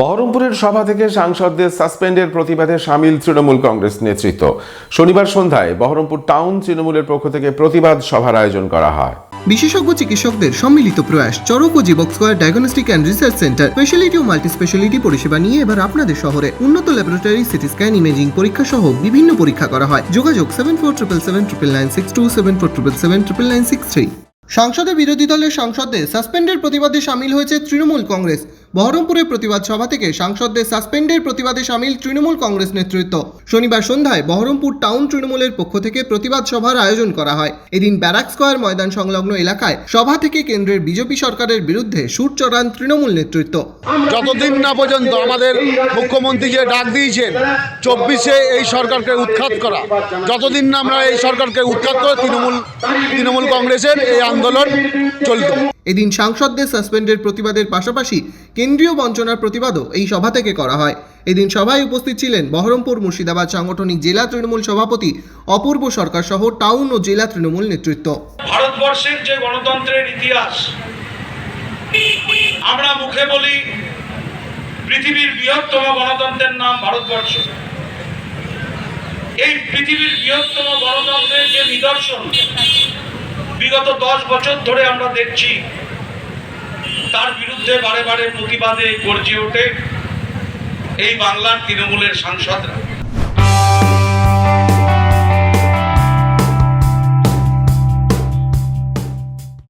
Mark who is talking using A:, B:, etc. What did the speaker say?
A: বহরমপুরের সভা থেকে সাংসদদের সাসপেন্ডের প্রতিবাদে সামিল তৃণমূল কংগ্রেস নেতৃত্ব। শনিবার সন্ধ্যায় বহরমপুর টাউন তৃণমূলের পক্ষ থেকে প্রতিবাদ সভার আয়োজন করা হয়।
B: বিশেষজ্ঞ চিকিৎসকদের সম্মিলিত প্রয়াস, চরক ও Jibak square diagnostic and research centre speciality O multi speciality পরিষেবা নিয়ে এবার আপনাদের শহরে উন্নত ল্যাবরেটরি সিটি স্ক্যান ইমেজিং পরীক্ষা সহ বিভিন্ন পরীক্ষা করা হয়। যোগাযোগ seven four triple seven triple nine six two seven four triple seven triple nine six three সংসদে বিরোধী দলের সাংসদদের সাসপেন্ডের প্রতিবাদে সামিল হয়েছে তৃণমূল কংগ্রেস। বহরমপুরের প্রতিবাদ সভা থেকে সাংসদদের সাসপেন্ডের প্রতিবাদে সামিল তৃণমূল কংগ্রেস নেতৃত্ব। শনিবার সন্ধ্যায় বহরমপুর টাউন তৃণমূলের পক্ষ থেকে প্রতিবাদ সভার আয়োজন করা হয়। এদিন ব্যারাক স্কোয়ার ময়দান সংলগ্ন এলাকায় সভা থেকে কেন্দ্রের বিজেপি সরকারের বিরুদ্ধে সুর চড়ান তৃণমূল নেতৃত্ব।
C: যতদিন না পর্যন্ত আমাদের মুখ্যমন্ত্রী যে ডাক দিয়েছেন, চব্বিশে এই সরকারকে উৎখাত করা। যতদিন না আমরা এই সরকারকে উৎখাত করে তৃণমূল তৃণমূল কংগ্রেসের এই আন্দোলন চলবে।
B: এদিন সাংসদদের সাসপেন্ডের প্রতিবাদের পাশাপাশি কেন্দ্রীয় বঞ্চনার প্রতিবাদও এই সভা থেকে করা হয়। এদিন সভায় উপস্থিত ছিলেন বহরমপুর মুর্শিদাবাদ সাংগঠনিক জেলা তৃণমূল সভাপতি অপূর্ব সরকার সহ টাউন ও জেলা তৃণমূল নেতৃত্ব।
D: ভারতবর্ষের যে গণতন্ত্রের ইতিহাস, আমরা মুখে বলি পৃথিবীর বৃহত্তম গণতন্ত্রের নাম ভারতবর্ষ। এই পৃথিবীর বৃহত্তম গণতন্ত্রের যে নিদর্শন বিগত দশ বছর ধরে আমরা দেখছি তার বিরুদ্ধে বারে বারে প্রতিবাদে গর্জে ওঠে এই বাংলার তৃণমূলের সাংসদরা।